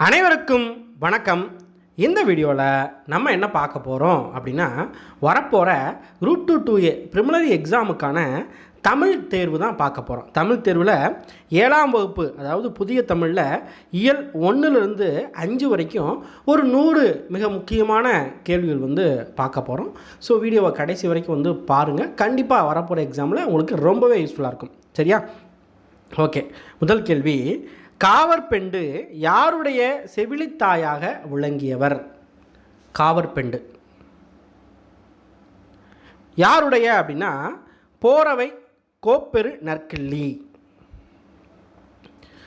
அனைவருக்கும் வணக்கம். இந்த வீடியோவில் நம்ம என்ன பார்க்க போகிறோம் அப்படின்னா வரப்போகிற route to two A preliminary எக்ஸாமுக்கான Tamil தேர்வு தான் பார்க்க போகிறோம் தமிழ் தேர்வில் ஏழாம் வகுப்பு அதாவது புதிய தமிழில் இயல் ஒன்றுலேருந்து அஞ்சு வரைக்கும் ஒரு நூறு மிக முக்கியமான கேள்விகள் வந்து பார்க்க போகிறோம் ஸோ வீடியோவை கடைசி வரைக்கும் வந்து பாருங்கள் கண்டிப்பாக வரப்போகிற எக்ஸாமில் உங்களுக்கு ரொம்பவே யூஸ்ஃபுல்லாக இருக்கும். சரியா? ஓகே முதல் கேள்வி காவற்பெண்டு யாருடைய செவிலித்தாயாக விளங்கியவர்? காவற்பெண்டு. யாருடைய அப்படின்னா போறவை கோப்பெரு நற்கிள்ளி.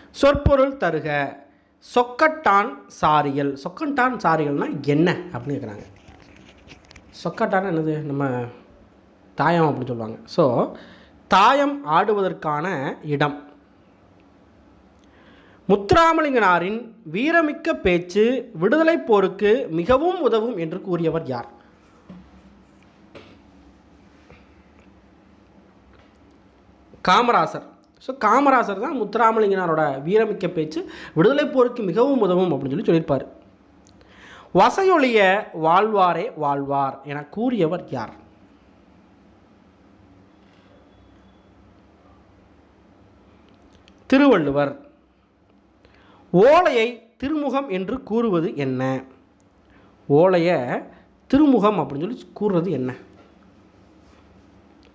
சொற்பொருள் தருக சொக்கட்டான் சாரிகள். சொக்கட்டான் சாரிகள்னா என்ன அப்படின்னு கேட்குறாங்க சொக்கட்டான் என்னது? நம்ம தாயம் அப்படின்னு சொல்லுவாங்க. ஸோ தாயம் ஆடுவதற்கான இடம். முத்துராமலிங்கனாரின் வீரமிக்க பேச்சு விடுதலை போருக்கு மிகவும் உதவும் என்று கூறியவர் யார்? காமராசர். ஸோ காமராசர் தான் முத்துராமலிங்கனாரோட வீரமிக்க பேச்சு விடுதலை போருக்கு மிகவும் உதவும் அப்படின்னு சொல்லி சொல்லியிருப்பார். வசையொழிய வாழ்வாரே வாழ்வார் என கூறியவர் யார்? திருவள்ளுவர். ஓலையை திருமுகம் என்று கூறுவது என்ன? ஓலையை திருமுகம் அப்படின்னு சொல்லி கூறுறது என்ன?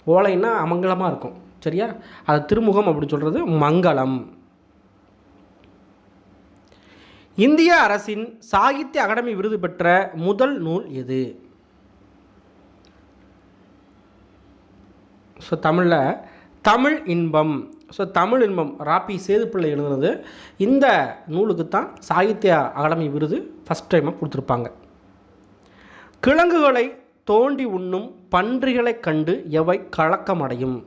ஓலைன்னா அமங்கலமாக இருக்கும். சரியா? அது திருமுகம் அப்படின்னு சொல்கிறது மங்களம். இந்திய அரசின் சாகித்ய அகாடமி விருது பெற்ற முதல் நூல் எது? ஸோ தமிழில் தமிழ் இன்பம். ஸோ தமிழ் இன்பம் ராபி சேதுப்பிள்ளை எழுதுனது இந்த நூலுக்கு தான் சாகித்ய அகாடமி விருது ஃபஸ்ட் டைமாக கொடுத்துருப்பாங்க. கிழங்குகளை தோண்டி உண்ணும் பன்றிகளைக் கண்டு எவை கலக்கமடையும்?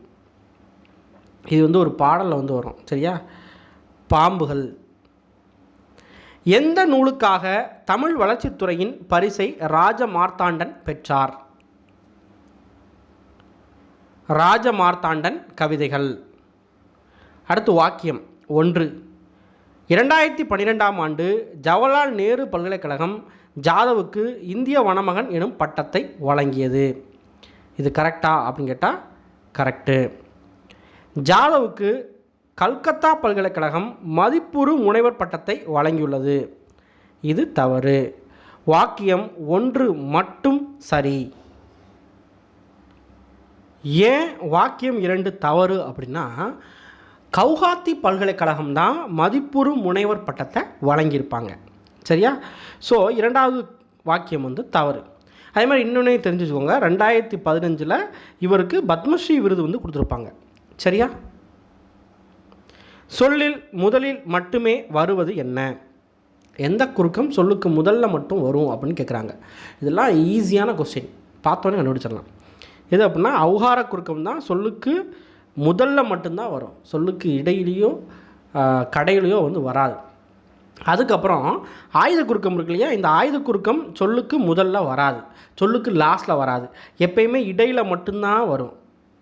இது வந்து ஒரு பாடலில் வந்து வரும் சரியா? பாம்புகள். எந்த நூலுக்காக தமிழ் வளர்ச்சித்துறையின் பரிசை ராஜ மார்த்தாண்டன் பெற்றார்? ராஜ மார்த்தாண்டன் கவிதைகள். அடுத்து வாக்கியம் ஒன்று. இரண்டாயிரத்தி பன்னிரெண்டாம் ஆண்டு ஜவஹர்லால் நேரு பல்கலைக்கழகம் ஜாதவுக்கு இந்திய வனமகன் எனும் பட்டத்தை வழங்கியது. இது கரெக்டா அப்படின்னு கேட்டால் கரெக்டு ஜாதவுக்கு கல்கத்தா பல்கலைக்கழகம் மதிப்புறு முனைவர் பட்டத்தை வழங்கியுள்ளது. இது தவறு. வாக்கியம் ஒன்று மட்டும் சரி. ஏன் வாக்கியம் இரண்டு தவறு அப்படின்னா கவுஹாத்தி பல்கலைக்கழகம் தான் மதிப்புறு முனைவர் பட்டத்தை வழங்கியிருப்பாங்க. சரியா? ஸோ இரண்டாவது வாக்கியம் வந்து தவறு. அதே மாதிரி இன்னொன்னே தெரிஞ்சுக்கோங்க. ரெண்டாயிரத்தி பதினஞ்சில் இவருக்கு பத்மஸ்ரீ விருது வந்து கொடுத்துருப்பாங்க. சரியா? சொல்லில் முதலில் மட்டுமே வருவது என்ன? எந்த குறுக்கம் சொல்லுக்கு முதல்ல மட்டும் வரும் அப்படின்னு கேட்குறாங்க இதெல்லாம் ஈஸியான கொஸ்டின் பார்த்தோன்னே கண்டுபிடிச்சிடலாம். எது அப்படின்னா அவுகார குறுக்கம் தான் சொல்லுக்கு முதல்ல மட்டும்தான் வரும். சொல்லுக்கு இடையிலையோ கடையிலையோ வந்து வராது. அதுக்கப்புறம் ஆயுத குறுக்கம் இருக்கு இல்லையா? இந்த ஆயுத குறுக்கம் சொல்லுக்கு முதல்ல வராது. சொல்லுக்கு லாஸ்ட்டில் வராது. எப்பயுமே இடையில் மட்டும்தான் வரும்.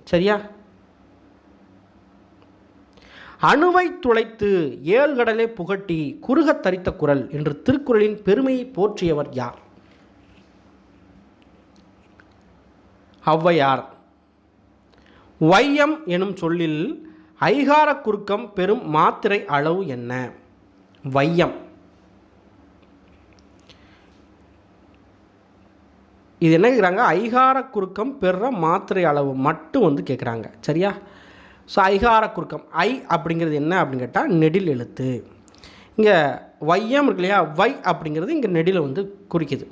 சரியா? அணுவை துளைத்து ஏழ்கடலை புகட்டி குறுகத் தரித்த குரல் என்று திருக்குறளின் பெருமையை போற்றியவர் யார்? ஔவையார். வையம் எனும் சொல்லில் ஐகார குறுக்கம் பெறும் மாத்திரை அளவு என்ன? வையம். இது என்ன கேட்குறாங்க ஐகார குறுக்கம் பெற மாத்திரை அளவு மட்டும் வந்து கேட்குறாங்க சரியா? ஸோ ஐகார குறுக்கம் ஐ அப்படிங்கிறது என்ன அப்படின்னு கேட்டால் நெடில் எழுத்து. இங்கே வையம் இருக்கு இல்லையா? வை அப்படிங்கிறது இங்கே நெடில் வந்து குறிக்குது.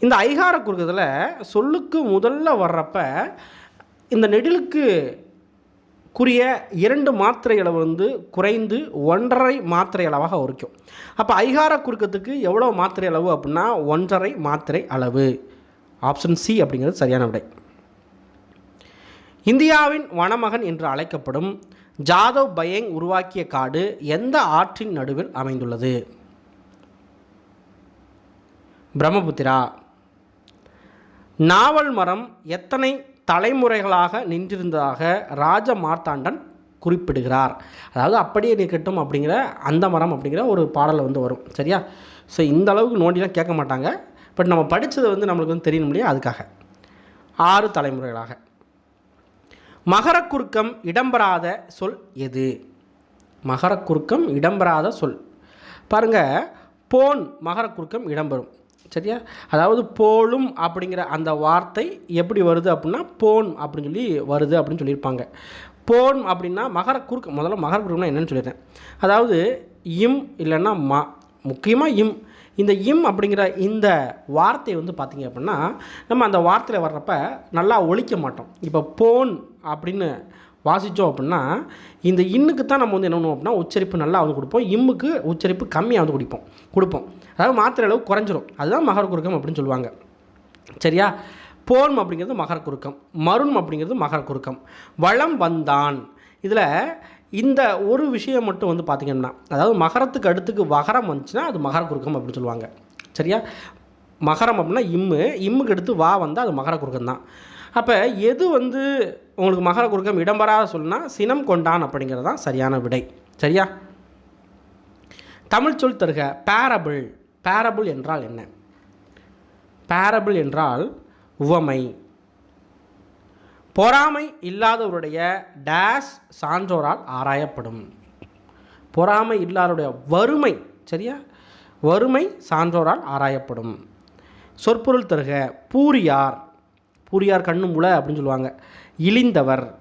இந்த ஐகார குறுக்கத்தில் சொல்லுக்கு முதல்ல வர்றப்ப இந்த நெடிலுக்கு குறிய இரண்டு மாத்திரை அளவு வந்து குறைந்து ஒன்றரை மாத்திரை அளவாக உரைக்கும். அப்போ ஐகார குறுக்கத்துக்கு எவ்வளோ மாத்திரை அளவு அப்படின்னா ஒன்றரை மாத்திரை அளவு. ஆப்ஷன் சி அப்படிங்கிறது சரியான விடை. இந்தியாவின் வனமகன் என்று அழைக்கப்படும் ஜாதவ் பயங் உருவாக்கிய காடு எந்த ஆற்றின் நடுவில் அமைந்துள்ளது? பிரம்மபுத்திரா. நாவல் மரம் எத்தனை தலைமுறைகளாக நின்றிருந்ததாக ராஜ மார்த்தாண்டன் குறிப்பிடுகிறார். அதாவது அப்படியே நிற்கட்டும் அப்படிங்கிற அந்த மரம் அப்படிங்கிற ஒரு பாடலில் வந்து வரும். சரியா? ஸோ இந்த அளவுக்கு நோண்டிலாம் கேட்க மாட்டாங்க. பட் நம்ம படித்தது வந்து நம்மளுக்கு வந்து தெரியணும் இல்லையா? அதுக்காக. ஆறு தலைமுறைகளாக. மகரக்குறுக்கம் இடம்பெறாத சொல் எது? மகரக்குறுக்கம் இடம்பெறாத சொல். பாருங்க போன் மகரக்குறுக்கம் இடம்பெறும். சரியா? அதாவது போலும் அப்படிங்கிற அந்த வார்த்தை எப்படி வருது அப்படின்னா போன் அப்படின்னு சொல்லி வருது அப்படின்னு சொல்லியிருப்பாங்க. போன் அப்படின்னா மகர குறுக்கு முதல்ல மகர குறுக்குனா என்னென்னு சொல்லிடுறேன். அதாவது இம் இல்லைன்னா மா முக்கியமாக இம். இந்த இம் அப்படிங்கிற இந்த வார்த்தையை வந்து பார்த்திங்க அப்படின்னா நம்ம அந்த வார்த்தையில் வர்றப்ப நல்லா ஒழிக்க மாட்டோம். இப்போ போன் அப்படின்னு வாசித்தோம் அப்படின்னா இந்த இன்னுக்கு தான் நம்ம வந்து என்ன பண்ணுவோம் அப்படின்னா உச்சரிப்பு நல்லா வந்து கொடுப்போம். இம்முக்கு உச்சரிப்பு கம்மியாக வந்து குடிப்போம். கொடுப்போம். அதாவது மாத்திரை அளவு குறைஞ்சிரும். அதுதான் மகர குறுக்கம் அப்படின்னு சொல்லுவாங்க. சரியா? போன் அப்படிங்கிறது மகர குறுக்கம் மருண் அப்படிங்கிறது மகர குறுக்கம் வளம் வந்தான். இதில் இந்த ஒரு விஷயம் மட்டும் வந்து பார்த்திங்கன்னா அதாவது மகரத்துக்கு அடுத்துக்கு வகரம் வந்துச்சுன்னா அது மகர குறுக்கம் அப்படின்னு சொல்லுவாங்க. சரியா? மகரம் அப்படின்னா இம்மு. இம்முக்கு எடுத்து வா வந்தால் அது மகர குறுக்கம் தான் அப்போ எது வந்து உங்களுக்கு மகர குறுக்கம் இடம்பெறாத சொல்லுனா சினம் கொண்டான் அப்படிங்கிறது தான் சரியான விடை. சரியா? தமிழ் சொல் தருக. பேரபிள் பேரபிள் என்றால் என்ன? பேரபிள் என்றால் உவமை. பொறாமை இல்லாதவருடைய டேஸ் சான்றோரால் ஆராயப்படும். பொறாமை இல்லாதவருடைய வறுமை சரியா? வறுமை சான்றோரால் ஆராயப்படும். சொற்பொருள் தருக பூரியார். பூரியார் கண்ணு முளை அப்படின்னு சொல்லுவாங்க. இழிந்தவர்.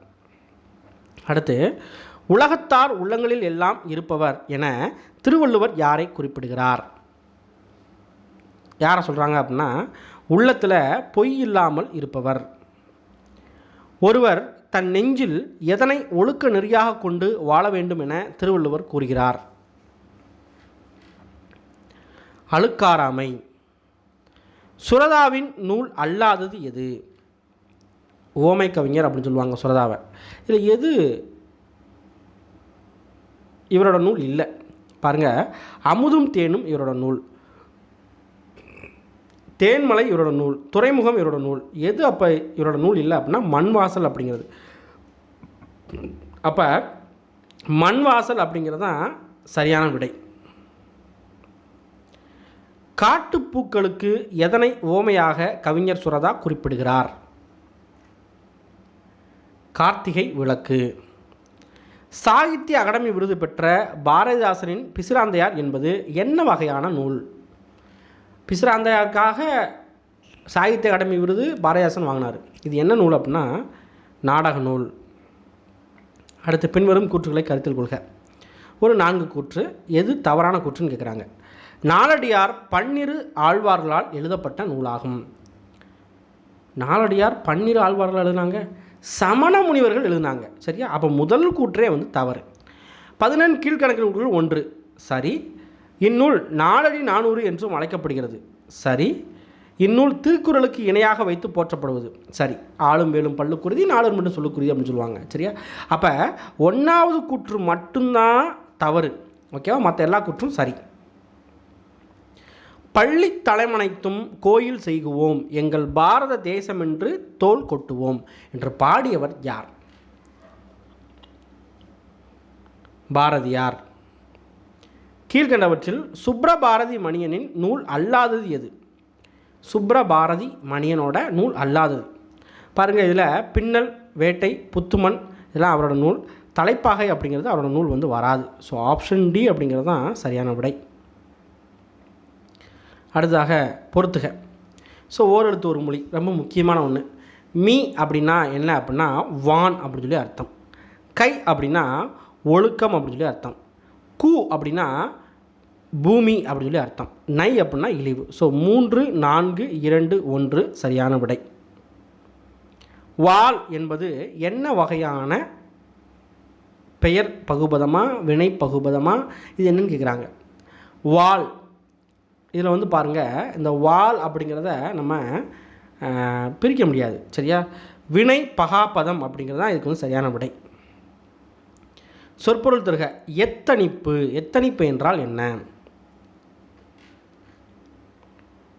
அடுத்து உலகத்தார் உள்ளங்களில் எல்லாம் இருப்பவர் என திருவள்ளுவர் யாரை குறிப்பிடுகிறார்? யாரை சொல்கிறாங்க அப்படின்னா உள்ளத்தில் பொய் இல்லாமல் இருப்பவர். ஒருவர் தன் நெஞ்சில் எதனை ஒழுக்க நெறியாக கொண்டு வாழ வேண்டும் என திருவள்ளுவர் கூறுகிறார். அழுக்காராமை சுரதாவின் நூல் அல்லாதது எது? ஓமை கவிஞர் அப்படின்னு சொல்லுவாங்க சுரதாவை. இதில் எது? இவரோட நூல் இல்லை. பாருங்கள் அமுதும் தேனும் இவரோட நூல். தேன்மலை இவரோட நூல் துறைமுகம் இவரோட நூல். எது அப்போ இவரோட நூல் இல்லை அப்படின்னா மண்வாசல் அப்படிங்கிறது. அப்போ மண்வாசல் அப்படிங்கிறது தான் சரியான விடை. காட்டுப்பூக்களுக்கு எதனை ஓமையாக கவிஞர் சுரதா குறிப்பிடுகிறார்? கார்த்திகை விளக்கு. சாகித்ய அகாடமி விருது பெற்ற பாரதிதாசனின் பிசிராந்தையார் என்பது என்ன வகையான நூல்? பிசிராந்தையாருக்காக சாகித்ய அகாடமி விருது பாரதிதாசன் வாங்கினார். இது என்ன நூல் அப்படின்னா நாடக நூல். அடுத்து பின்வரும் கூற்றுகளை கருத்தில் கொள்க. ஒரு நான்கு கூற்று. எது தவறான கூற்றுன்னு கேட்குறாங்க நாலடியார் பன்னிரு ஆழ்வார்களால் எழுதப்பட்ட நூலாகும். நாலடியார் பன்னிரு ஆழ்வார்கள் எழுதினாங்க. சமண முனிவர்கள் எழுதினாங்க. சரியா? அப்போ முதல் கூற்றே வந்து தவறு. பதினெண் கீழ்கணக்கு நூல்கள் ஒன்று. சரி. இந்நூல் நாலடி நானூறு என்றும் அழைக்கப்படுகிறது. சரி இந்நூல் திருக்குறளுக்கு இணையாக வைத்து போற்றப்படுவது. சரி ஆளும் வேலும் பல்லுக்குருதி நாளும் மட்டும் சொல்லுக்குருதி அப்படின்னு சொல்லுவாங்க சரியா? அப்போ ஒன்றாவது கூற்று மட்டும்தான் தவறு ஓகேவா? மற்ற எல்லா கூற்றும் சரி. பள்ளி தலைமனைத்தும் கோயில் செய்குவோம் எங்கள் பாரத தேசம் என்று தோல் கொட்டுவோம் என்று பாடியவர் யார்? பாரதியார். கீழ்கண்டவற்றில் சுப்ரபாரதி மணியனின் நூல் அல்லாதது எது? சுப்ரபாரதி மணியனோட நூல் அல்லாதது. பாருங்கள் இதில் பின்னல் வேட்டை புத்துமன் இதெல்லாம் அவரோட நூல். தலைப்பாகை அப்படிங்கிறது அவரோட நூல் வந்து வராது. ஸோ ஆப்ஷன் டி அப்படிங்கிறது தான் சரியான விடை. அடுத்ததாக பொறுத்துக. ஸோ ஓரெழுத்து ஒரு மொழி ரொம்ப முக்கியமான ஒன்று மீ அப்படின்னா என்ன அப்படின்னா வான் அப்படின்னு சொல்லி அர்த்தம். கை அப்படின்னா ஒழுக்கம் அப்படின்னு சொல்லி அர்த்தம். கூ அப்படின்னா பூமி அப்படின்னு சொல்லி அர்த்தம். நை அப்படின்னா இழிவு. ஸோ மூன்று நான்கு இரண்டு ஒன்று சரியான விடை. வால் என்பது என்ன வகையான பெயர் பகுபதமாக வினை பகுபதமாக இது என்னன்னு கேட்குறாங்க வால். இதில் வந்து பாருங்கள் இந்த வால் அப்படிங்கிறத நம்ம பிரிக்க முடியாது சரியா? வினை பகாபதம் அப்படிங்கிறது தான் இதுக்கு வந்து சரியான விடை. சொற்பொருள் தருக எத்தனிப்பு? எத்தனிப்பு என்றால் என்ன?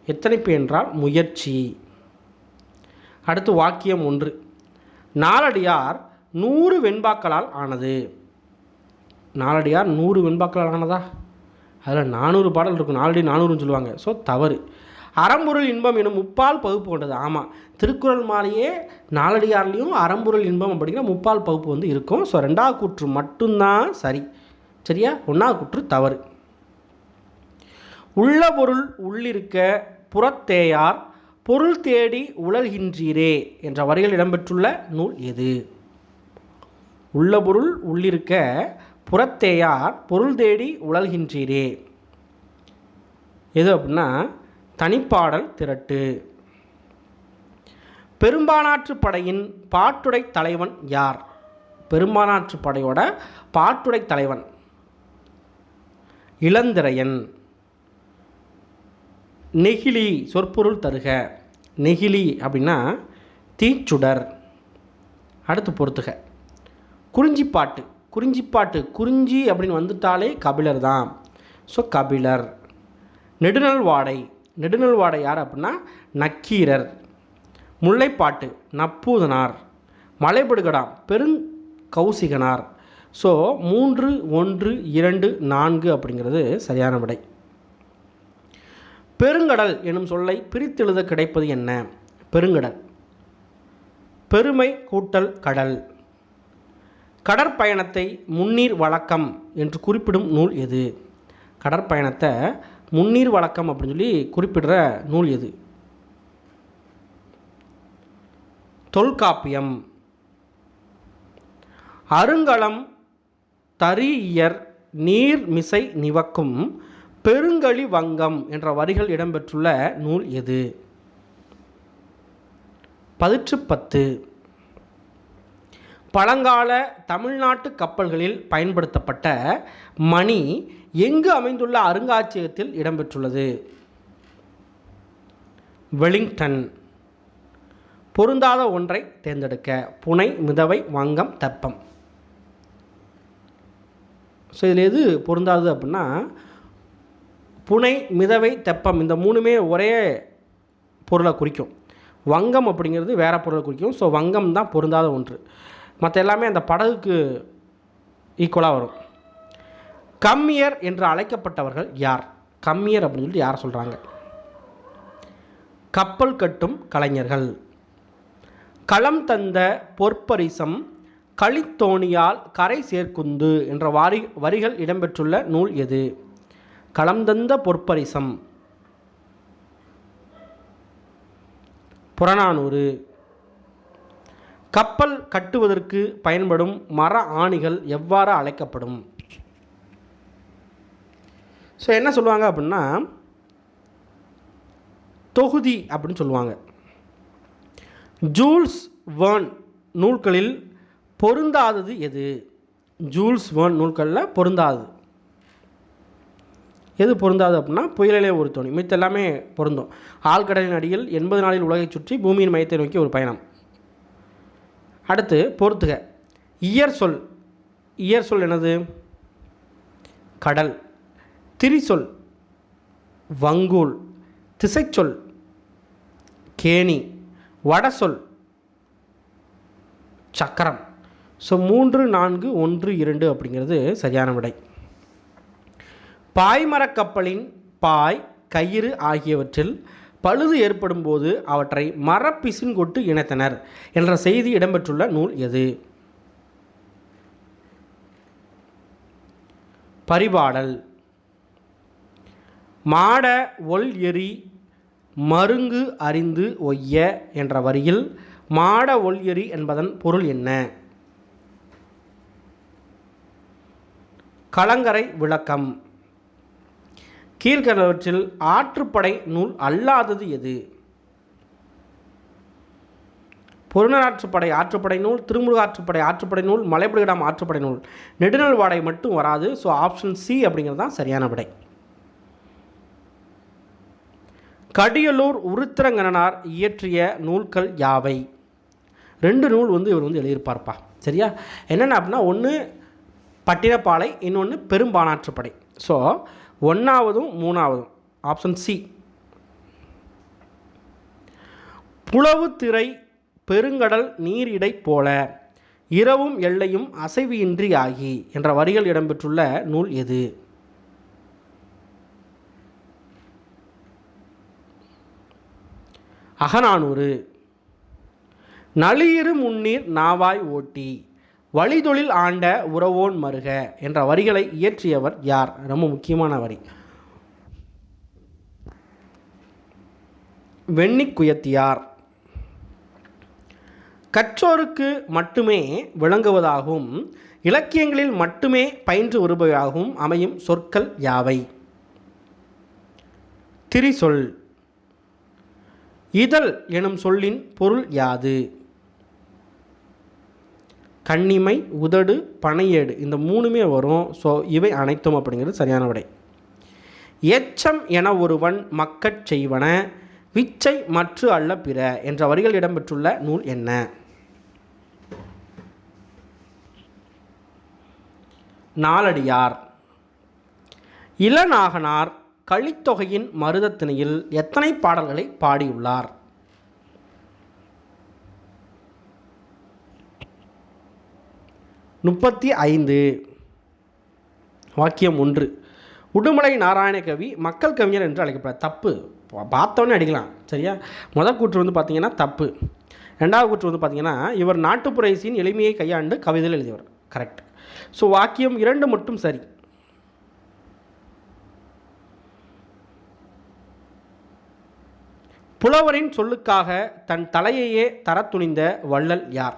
எத்தனைப்பு என்றால் முயற்சி. அடுத்து வாக்கியம் ஒன்று. நாலடியார் நூறு வெண்பாக்களால் ஆனது. நாலடியார் நூறு வெண்பாக்களால் ஆனதா? அதில் நானூறு பாடல் இருக்கும் நாலடி நானூறுன்னு சொல்லுவாங்க. ஸோ தவறு. அறம்பொருள் இன்பம் எனும் முப்பால் பகுப்பு கொண்டது. ஆமாம் திருக்குறள் மாதிரியே நாலடியார்லேயும் அறம்பொருள் இன்பம் அப்படிங்கிற முப்பால் பகுப்பு வந்து இருக்கும். ஸோ ரெண்டாவது கூற்று மட்டும்தான் சரி. சரியா? ஒன்றாவது கூற்று தவறு. உள்ள பொருள் உள்ளிருக்க புறத்தேயார் பொருள் தேடி உழல்கின்றீரே என்ற வரிகள் இடம்பெற்றுள்ள நூல் எது? உள்ள பொருள் உள்ளிருக்க புறத்தேயார் பொருள் தேடி உழல்கின்றீரே. எது அப்படின்னா தனிப்பாடல் திரட்டு. பெரும்பானாற்று படையின் பாட்டுடை தலைவன் யார்? பெரும்பானாற்று படையோட பாட்டுடை தலைவன். இளந்திரையன். நெகிழி சொற்பொருள் தருக. நெகிழி அப்படின்னா தீச்சுடர். அடுத்து பொறுத்துக. குறிஞ்சிப்பாட்டு. குறிஞ்சிப்பாட்டு குறிஞ்சி அப்படின்னு வந்துட்டாலே கபிலர் தான். ஸோ கபிலர். நெடுநல் வாடை. நெடுநல் வாடை யார் அப்படின்னா? நக்கீரர். முல்லைப்பாட்டு நப்பூதனார். மலைபடுகடாம் பெருங்கௌசிகனார். ஸோ மூன்று ஒன்று இரண்டு நான்கு அப்படிங்கிறது சரியான விடை. பெருங்கடல் எனும் சொல்லை பிரித்தெழுத கிடைப்பது என்ன? பெருங்கடல். பெருமை கூட்டல் கடல். கடற்பயணத்தை முன்னீர் வழக்கம் என்று குறிப்பிடும் நூல் எது? கடற்பயணத்தை முன்னீர் வழக்கம் அப்படின்னு சொல்லி குறிப்பிடுற நூல் எது? தொல்காப்பியம். அருங்கலம் தரியர் நீர் மிசை நிவக்கும் பெருங்கழி வங்கம் என்ற வரிகள் இடம்பெற்றுள்ள நூல் எது? பதிற்றுப்பத்து பழங்கால தமிழ்நாட்டு கப்பல்களில் பயன்படுத்தப்பட்ட மணி எங்கு அமைந்துள்ள அருங்காட்சியகத்தில் இடம்பெற்றுள்ளது? வெலிங்டன். பொருந்தாத ஒன்றை தேர்ந்தெடுக்க. புனை மிதவை வங்கம் தெப்பம். ஸோ இதில் எது பொருந்தாது அப்படின்னா புனை மிதவை தெப்பம் இந்த மூணுமே ஒரே பொருளை குறிக்கும். வங்கம் அப்படிங்கிறது வேறு பொருளை குறிக்கும். ஸோ வங்கம் தான் பொருந்தாத ஒன்று. மற்ற எல்லாமே அந்த படகுக்கு ஈக்குவலாக வரும். கம்மியர் என்று அழைக்கப்பட்டவர்கள் யார்? கம்மியர் அப்படின்னு சொல்லிட்டு யார் சொல்கிறாங்க கப்பல் கட்டும் கலைஞர்கள். களம் தந்த பொற்பரிசம் களித்தோணியால் கரை சேர்க்குந்து என்ற வாரி வரிகள் இடம்பெற்றுள்ள நூல் எது? களம் தந்த பொற்பரிசம். புறநானூறு. கப்பல் கட்டுவதற்கு பயன்படும் மர ஆணிகள் எவ்வாறு அழைக்கப்படும்? ஸோ என்ன சொல்லுவாங்க அப்படின்னா தொகுதி அப்படின்னு சொல்லுவாங்க. ஜூல்ஸ் வேர்ன் நூல்களில் பொருந்தாதது எது? ஜூல்ஸ் வேர்ன் நூல்களில் பொருந்தாதது. எது பொருந்தாது அப்படின்னா புயலிலே ஒரு தோணி மித்த எல்லாமே பொருந்தும். ஆழ்கடலின் அடியில் எண்பது நாளில் உலகை சுற்றி பூமியின் மையத்தை நோக்கி ஒரு பயணம். அடுத்து பொறுத்துக இயற் சொல் இயற் சொல் என்னது? கடல். திரிசொல் வங்கூல். திசைச்சொல் கேணி. வடசொல் சக்கரம். ஸோ மூன்று நான்கு ஒன்று இரண்டு அப்படிங்கிறது சரியான விடை. பாய்மரக் கப்பலின் பாய் கயிறு ஆகியவற்றில் பழுது ஏற்படும் போது அவற்றை மரப்பிசின் கொட்டு இணைத்தனர் என்ற செய்தி இடம்பெற்றுள்ள நூல் எது? பரிபாடல். மாட ஒல் எரி மருங்கு அறிந்து ஒய்ய என்ற வரியில் மாட ஒல் எரி என்பதன் பொருள் என்ன? கலங்கரை விளக்கம். கீழ்கண்டவற்றில் ஆற்றுப்படை நூல் அல்லாதது எது? பொருணராற்றுப்படை ஆற்றுப்படை நூல் திருமுருக ஆற்றுப்படை ஆற்றுப்படை நூல் மலைபடுகிடாம் ஆற்றுப்படை நூல். நெடுநல் வாடை மட்டும் வராது ஸோ ஆப்ஷன் சி அப்படிங்கிறது தான் சரியான விடை. கடியலூர் உருத்திரங்கனார் இயற்றிய நூல்கள் யாவை? ரெண்டு நூல் வந்து இவர் வந்து எழுதியிருப்பார்ப்பா. சரியா? என்னென்ன அப்படின்னா ஒன்று பட்டினப்பாலை இன்னொன்று பெரும்பானாற்றுப்படை. ஸோ ஒன்றாவதும் மூணாவதும். ஆப்ஷன் சி புலவு திரை பெருங்கடல் நீரிடை போல இரவும் எல்லையும் அசைவு இன்றி ஆகி என்ற வரிகள் இடம்பெற்றுள்ள நூல் எது? அகநானூறு. நளியிரு முன்னீர் நாவாய் ஓட்டி. வழிதொழில் ஆண்ட உறவோன் மருக என்ற வரிகளை இயற்றியவர் யார்? ரொம்ப முக்கியமான வரி. வெண்ணிக்குயத்தியார் கற்றோருக்கு மட்டுமே விளங்குவதாகவும் இலக்கியங்களில் மட்டுமே பயின்று வருபவையாகவும் அமையும் சொற்கள் யாவை? திரிசொல். இதழ் எனும் சொல்லின் பொருள் யாது? கண்ணிமை உதடு பனையேடு இந்த மூணுமே வரும். ஸோ இவை அனைத்தும் அப்படிங்கிறது சரியான விடை. எச்சம் என ஒருவன் மக்கட் செய்வன விச்சை மற்று அல்ல பிற என்ற வரிகள் இடம்பெற்றுள்ள நூல் என்ன? நாலடியார். இளநாகனார் கலித்தொகையின் மருதத்திணையில் எத்தனை பாடல்களை பாடியுள்ளார்? முப்பத்தி ஐந்து. வாக்கியம் ஒன்று. உடுமலை நாராயண கவி மக்கள் கவிஞர் என்று அழைக்கப்பட தப்பு. பார்த்தோன்னே அடிக்கலாம். சரியா? முதல் கூற்று வந்து பார்த்தீங்கன்னா தப்பு. ரெண்டாவது கூற்று வந்து பார்த்தீங்கன்னா இவர் நாட்டுப்புற இசையின் எளிமையை கையாண்டு கவிதையில் எழுதியவர். கரெக்ட் ஸோ வாக்கியம் இரண்டு மட்டும் சரி. புலவரின் சொல்லுக்காக தன் தலையையே தரத் துணிந்த வள்ளல் யார்?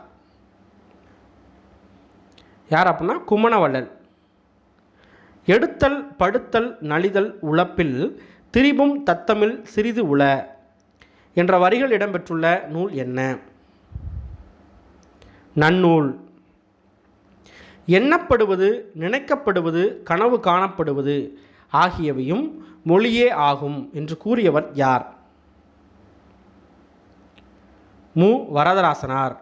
யார் அப்படின்னா குமணவள்ளல். எடுத்தல் படுத்தல் நலிதல் உழப்பில் திரிபும் தத்தமிழ் சிறிது உள என்ற வரிகள் இடம்பெற்றுள்ள நூல் என்ன? நன்னூல். எண்ணப்படுவது நினைக்கப்படுவது கனவு காணப்படுவது ஆகியவையும் மொழியே ஆகும் என்று கூறியவர் யார்? மு. வரதராசனார்.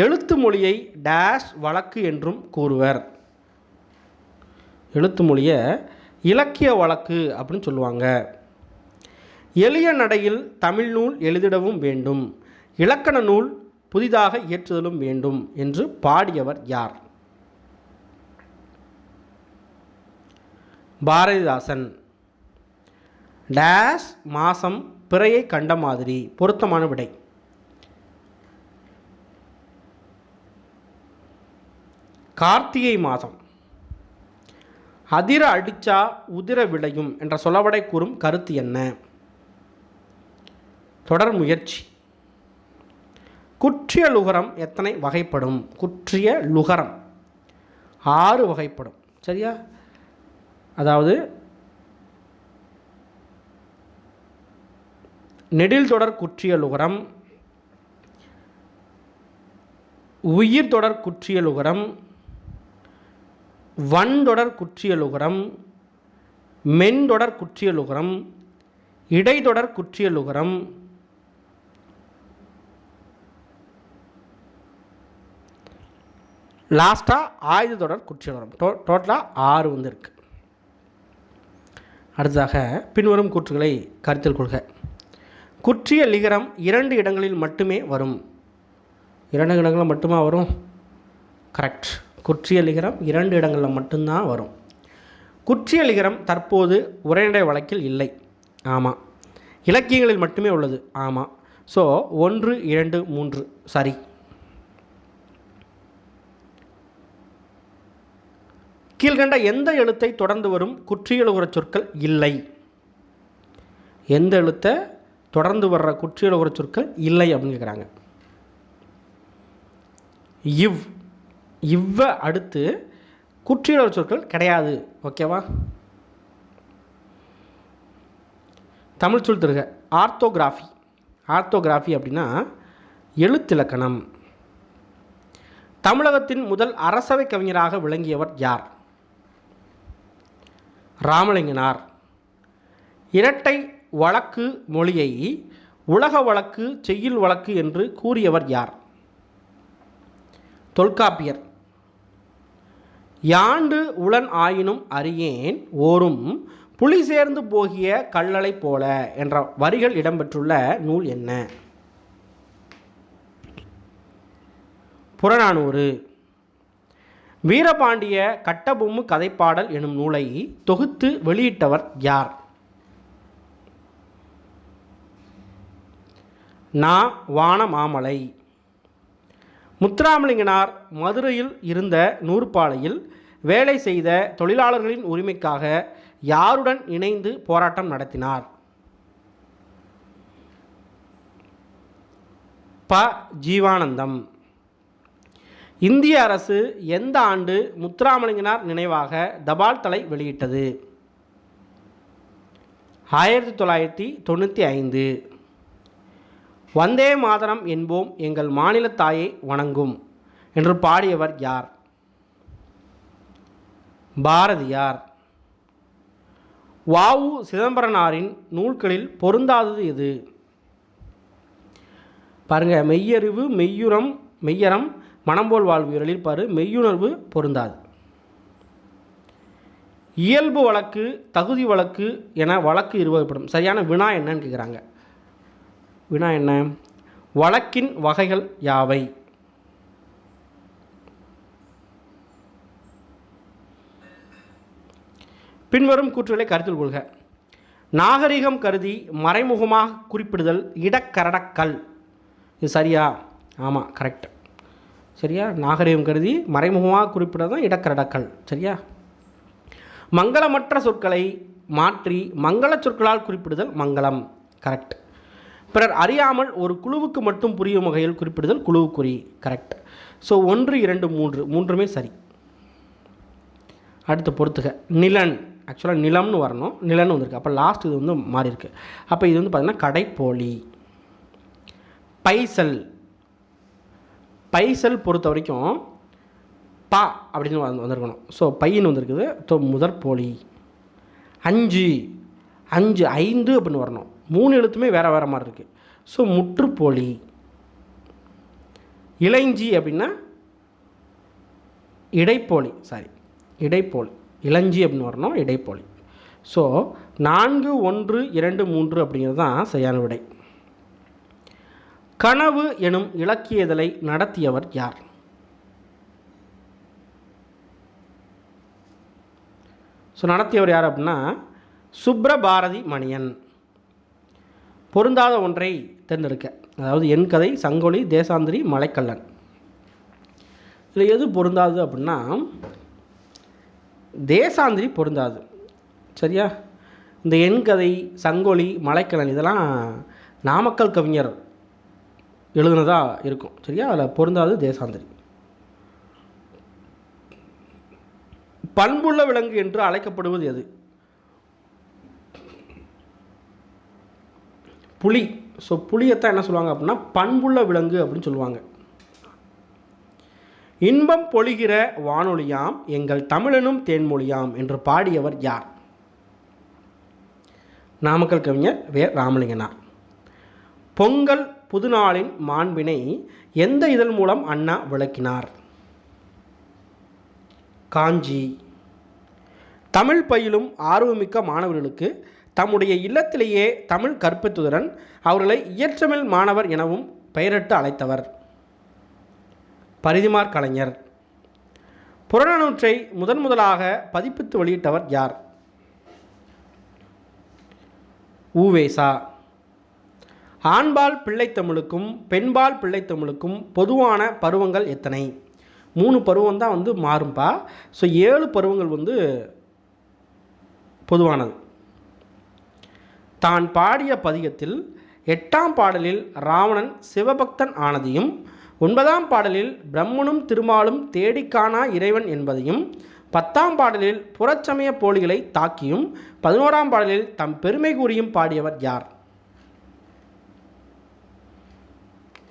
எழுத்து மொழியை டேஷ் வழக்கு என்றும் கூறுவர். எழுத்து மொழியை இலக்கிய வழக்கு அப்படின்னு சொல்லுவாங்க. எளிய நடையில் தமிழ் நூல் எழுதிடவும் வேண்டும். இலக்கண நூல் புதிதாக இயற்றுதலும் வேண்டும் என்று பாடியவர் யார்? பாரதிதாசன். டேஷ் மாசம் பிறையை கண்ட மாதிரி பொருத்தமான விடை. கார்த்திகை மாதம். அதிர அடிச்சா உதிர விளையும் என்ற சொலவடை கூறும் கருத்து என்ன? தொடர் முயற்சி. குற்றிய லுகரம் எத்தனை வகைப்படும்? குற்றிய லுகரம். ஆறு வகைப்படும். சரியா? அதாவது நெடில் தொடர் குற்றிய லுகரம் உயிர் தொடர் குற்றிய லுகரம் வன்தொடர் குற்றியலுகரம் மென்தொடர் குற்றியலுகரம் இடைத்தொடர் குற்றியலுகரம். லாஸ்ட்டாக ஆயுத தொடர் குற்றியலுகரம். டோ டோட்டலாக ஆறு வந்து இருக்கு அடுத்ததாக பின்வரும் கூற்றுகளை கருத்தில் கொள்க. குற்றிய லிகரம் இரண்டு இடங்களில் மட்டுமே வரும். இரண்டு இடங்களில் மட்டுமா வரும்? கரெக்ட் குற்றியலிகரம் இரண்டு இடங்களில் மட்டும்தான் வரும். குற்றியலிகரம் தற்போது உரைநடை வழக்கில் இல்லை. ஆமாம் இலக்கியங்களில் மட்டுமே உள்ளது. ஆமாம் ஸோ ஒன்று இரண்டு மூன்று. சரி. கீழ்கண்ட எந்த எழுத்தை தொடர்ந்து வரும் குற்றியலுகுற சொற்கள் இல்லை. எந்த எழுத்தை தொடர்ந்து வர்ற குற்றியலுகுற சொற்கள் இல்லை அப்படின்னு கேட்குறாங்க இவ். இவ்வ அடுத்து குற்றியலுகுற சொற்கள் கிடையாது ஓகேவா? தமிழ் சொல் தருக. ஆர்த்தோகிராஃபி. ஆர்த்தோகிராஃபி அப்படின்னா எழுத்திலக்கணம். தமிழகத்தின் முதல் அரசவை கவிஞராக விளங்கியவர் யார்? ராமலிங்கனார். இரட்டை வழக்கு மொழியை உலக வழக்கு செய்யுள் வழக்கு என்று கூறியவர் யார்? தொல்காப்பியர். யாண்டு உளன் ஆயினும் அறியேன் ஓரும் புலி சேர்ந்து போகிய கல்லலை போல என்ற வரிகள் இடம்பெற்றுள்ள நூல் என்ன? புறநானூறு. வீரபாண்டிய கட்டபொம்மு கதைப்பாடல் எனும் நூலை தொகுத்து வெளியிட்டவர் யார்? நா. வானமாமலை. முத்துராமலிங்கனார் மதுரையில் இருந்த நூற்பாலையில் வேலை செய்த தொழிலாளர்களின் உரிமைக்காக யாருடன் இணைந்து போராட்டம் நடத்தினார்? ப. ஜீவானந்தம். இந்திய அரசு எந்த ஆண்டு முத்துராமலிங்கனார் நினைவாக தபால் தலை வெளியிட்டது? ஆயிரத்தி தொள்ளாயிரத்தி தொண்ணூற்றி ஐந்து. வந்தே மாதரம் என்போம் எங்கள் மாநில தாயை வணங்கும் என்று பாடியவர் யார்? பாரதியார். வாவு சிதம்பரனாரின் நூல்களில் பொருந்தாதது எது? பாருங்க மெய்யறிவு மெய்யுரம் மெய்யரம் மனம்போல் வாழ்வியலில் பாரு மெய்யுணர்வு பொருந்தாது. இயல்பு வழக்கு தகுதி வழக்கு என வழக்கு இருவகப்படும் சரியான வினா என்னன்னு கேட்குறாங்க வினா என்ன? வழக்கின் வகைகள் யாவை? பின்வரும் கூற்றுகளை கருத்தில் கொள்க. நாகரிகம் கருதி மறைமுகமாக குறிப்பிடுதல் இடக்கரடக்கல். இது சரியா? ஆமாம் கரெக்ட் சரியா? நாகரிகம் கருதி மறைமுகமாக குறிப்பிடுறது தான் இடக்கரடக்கல். சரியா? மங்களமற்ற சொற்களை மாற்றி மங்கள சொற்களால் குறிப்பிடுதல் மங்களம். கரெக்ட் பிறர் அறியாமல் ஒரு குழுவுக்கு மட்டும் புரியும் வகையில் குறிப்பிடுதல் குழுவுக்குறி கரெக்ட் ஸோ ஒன்று இரண்டு மூன்று மூன்றுமே சரி. அடுத்து பொறுத்துக. நிலன். ஆக்சுவலாக நிலம்னு வரணும். நிலன்னு வந்திருக்கு. அப்போ லாஸ்ட் இது வந்து மாறி இருக்கு அப்போ இது வந்து பார்த்திங்கன்னா கடைப்போலி. பைசல். பைசல் பொறுத்த வரைக்கும் பா அப்படின்னு வந்து வந்திருக்கணும். ஸோ பையன் வந்திருக்குது. ஸோ முதற்போலி. அஞ்சு. அஞ்சு ஐந்து அப்படின்னு வரணும். மூணு எழுத்துமே வேறு வேறு மாதிரி இருக்குது ஸோ முற்றுப்போலி. இளைஞ்சி அப்படின்னா இடைப்போலி சாரி இடைப்போலி. இளஞ்சி அப்படின்னு வரணும் இடைப்போலி. ஸோ நான்கு ஒன்று இரண்டு மூன்று அப்படிங்கிறது தான் சரியான விடை. கனவு எனும் இலக்கியதலை நடத்தியவர் யார்? ஸோ நடத்தியவர் யார் அப்படின்னா சுப்ரபாரதி மணியன். பொருந்தாத ஒன்றை தேர்ந்தெடுக்க. அதாவது என் கதை சங்கொலி தேசாந்திரி மலைக்கல்லன். இதில் எது பொருந்தாது அப்படின்னா தேசாந்திரி பொருந்தாது. சரியா? இந்த எண்கதை சங்கொலி மலைக்கலன் இதெல்லாம் நாமக்கல் கவிஞர் எழுதுனதாக இருக்கும். சரியா? அதில் பொருந்தாது தேசாந்திரி. பண்புள்ள விலங்கு என்று அழைக்கப்படுவது எது? புலி. ஸோ புலியத்தான் என்ன சொல்லுவாங்க அப்படின்னா பண்புள்ள விலங்கு அப்படின்னு சொல்லுவாங்க. இன்பம் பொழிகிற வானொலியாம் எங்கள் தமிழனும் தேன்மொழியாம் என்று பாடியவர் யார்? நாமக்கல் கவிஞர் வே ராமலிங்கனார். பொங்கல் புதுநாளின் மாண்பினை எந்த இதழ் மூலம் அண்ணா விளக்கினார்? காஞ்சி. தமிழ் பயிலும் ஆர்வமிக்க மாணவர்களுக்கு தம்முடைய இல்லத்திலேயே தமிழ் கற்பித்துடன் அவர்களை இயற்றமிழ் மாணவர் எனவும் பெயரிட்டு அழைத்தவர். பரிதிமார் கலைஞர். புறநானூற்றை முதன் முதலாக பதிப்பித்து வெளியிட்டவர் யார்? ஊவேசா ஆண்பால் பிள்ளைத்தமிழுக்கும் பெண்பால் பிள்ளைத்தமிழுக்கும் பொதுவான பருவங்கள் எத்தனை? மூணு பருவம் தான் வந்து மாறும்பா. ஸோ ஏழு பருவங்கள் வந்து பொதுவானது. தான் பாடிய பதிகத்தில் எட்டாம் பாடலில் ராவணன் சிவபக்தன் ஆனதையும் ஒன்பதாம் பாடலில் பிரம்மனும் திருமாலும் தேடிக்கானா இறைவன் என்பதையும் பத்தாம் பாடலில் புறச்சமய போலிகளை தாக்கியும் பதினோராம் பாடலில் தம் பெருமை கூறியும் பாடியவர் யார்?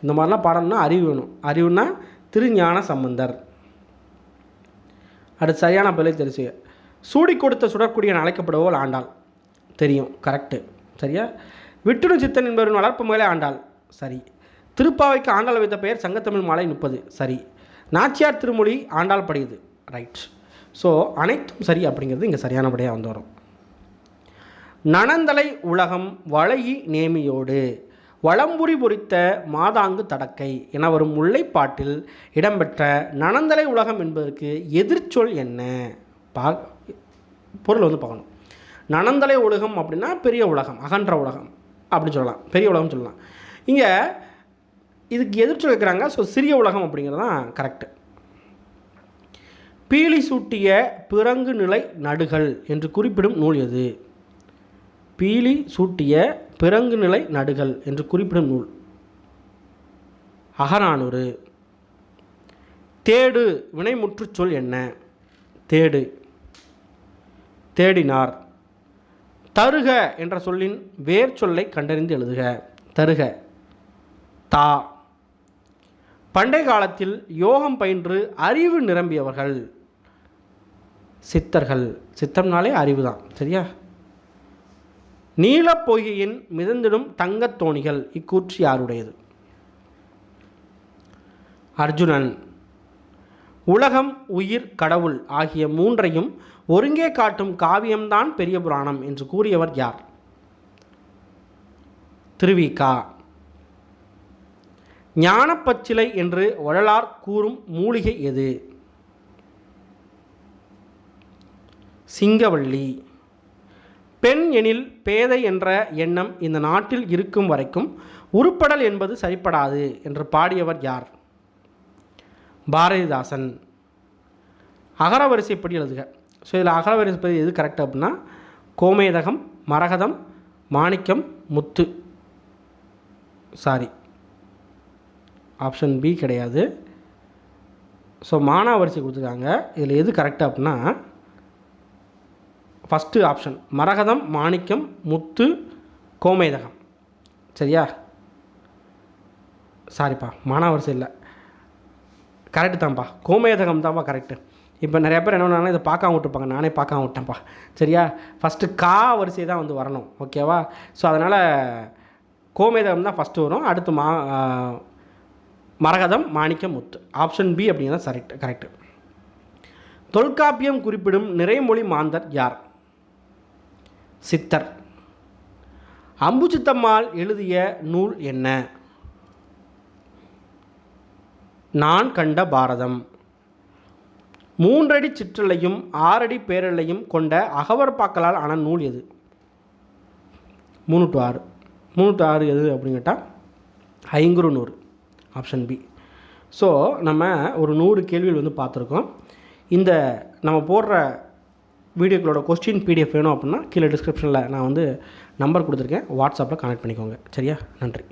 இந்த மாதிரிலாம் பாடணும்னா அறிவு வேணும். அறிவுனா திருஞான சம்பந்தர். அடுத்து சரியான பதிலை தெரிச்சு சூடி கொடுத்த சுடற்குடியன் அழைக்கப்படுவோல் ஆண்டாள். தெரியும். கரெக்டு சரியா? விட்டுணு சித்தன் என்பவரின் வளர்ப்பு மகளே ஆண்டாள். சரி. திருப்பாவைக்கு ஆண்டாள் வைத்த பெயர் சங்கத்தமிழ் மாலை முப்பது. சரி. நாச்சியார் திருமொழி ஆண்டாள் படையுது. ரைட் ஸோ அனைத்தும் சரி அப்படிங்கிறது இங்கே சரியானபடியாக வந்து வரும் நனந்தலை உலகம் வளையி நேமியோடு வளம்புரி பொறித்த மாதாங்கு தடக்கை என வரும் முல்லைப்பாட்டில் இடம்பெற்ற நனந்தலை உலகம் என்பதற்கு எதிர்ச்சொல் என்ன? பா பொருள் வந்து பார்க்கணும். நனந்தலை உலகம் அப்படின்னா பெரிய உலகம் அகன்ற உலகம் அப்படின்னு சொல்லலாம். பெரிய உலகம் சொல்லலாம். இங்கே இதுக்கு எதிர்த்து வைக்கிறாங்க ஸோ சிறிய உலகம் அப்படிங்கிறது தான் கரெக்டு பீலி சூட்டிய பிறங்கு நிலை நடுகள் என்று குறிப்பிடும் நூல் எது? பீலி சூட்டிய பிறங்கு நிலை நடுகள் என்று குறிப்பிடும் நூல். அகநானூறு. தேடு வினைமுற்றுச்சொல் என்ன? தேடு. தேடினார். தருக என்ற சொல்லின் வேர் சொல்லை கண்டறிந்து எழுதுக. தருக. தா. பண்டை காலத்தில் யோகம் பயின்று அறிவு நிரம்பியவர்கள். சித்தர்கள். சித்தம்னாலே அறிவு தான் சரியா? நீலப் பொய்கையின் மிதந்திடும் தங்கத் தோணிகள் இக்கூற்று யாருடையது? அர்ஜுனன். உலகம் உயிர் கடவுள் ஆகிய மூன்றையும் ஒருங்கே காட்டும் காவியம்தான் பெரிய புராணம் என்று கூறியவர் யார்? திருவிகா. ஞானப்பச்சிலை என்று வள்ளலார் கூறும் மூலிகை எது? சிங்கவள்ளி. பெண் எனில் பேதை என்ற எண்ணம் இந்த நாட்டில் இருக்கும் வரைக்கும் உருப்படல் என்பது சரிப்படாது என்று பாடியவர் யார்? பாரதிதாசன். அகரவரிசைப்படி எழுதுக. ஸோ இதில் அகரவரிசைப்படி எது கரெக்ட் அப்படின்னா கோமேதகம் மரகதம் மாணிக்கம் முத்து. சாரி ஆப்ஷன் பி கிடையாது. ஸோ மானாவரிசை கொடுத்துருக்காங்க. இதில் எது கரெக்ட் அப்படின்னா ஃபஸ்ட்டு ஆப்ஷன் மரகதம் மாணிக்கம் முத்து கோமேதகம். சரியா? சாரிப்பா மானாவரிசை இல்லை. கரெக்டு தான்ப்பா கோமேதகம் தான்ப்பா கரெக்டு இப்போ நிறைய பேர் என்ன பண்ணாங்கன்னா இதை பார்க்காம விட்டுருப்பாங்க. நானே பார்க்காம விட்டேன்ப்பா. சரியா? ஃபஸ்ட்டு கா வரிசை தான் வந்து வரணும். ஓகேவா ஸோ அதனால் கோமேதகம் தான் ஃபஸ்ட்டு வரும். அடுத்து மா மரகதம் மாணிக்கம் முத்து. ஆப்ஷன் பி அப்படிங்கிறத கரெக்ட் கரெக்டு தொல்காப்பியம் குறிப்பிடும் நிறைமொழி மாந்தர் யார்? சித்தர். அம்புச்சித்தம்மாள் எழுதிய நூல் என்ன? நான் கண்ட பாரதம். மூன்றடி சிற்றலையும் ஆறடி பேரலையும் கொண்ட அகவற்பாக்களால் ஆன நூல் எது? மூணு டு ஆறு. மூணு டு ஆறு எது அப்படின்னு கேட்டால் ஐங்குறு நூறு ஆப்ஷன் பி ஸோ நம்ம ஒரு நூறு கேள்விகள் வந்து பார்த்துருக்கோம். இந்த நம்ம போடுற வீடியோக்களோட கொஸ்டின் பிடிஎஃப் வேணும் அப்படின்னா கீழே டிஸ்கிரிப்ஷனில் நான் வந்து நம்பர் கொடுத்துருக்கேன். வாட்ஸ்அப்பில் கனெக்ட் பண்ணிக்கோங்க. சரியா? நன்றி.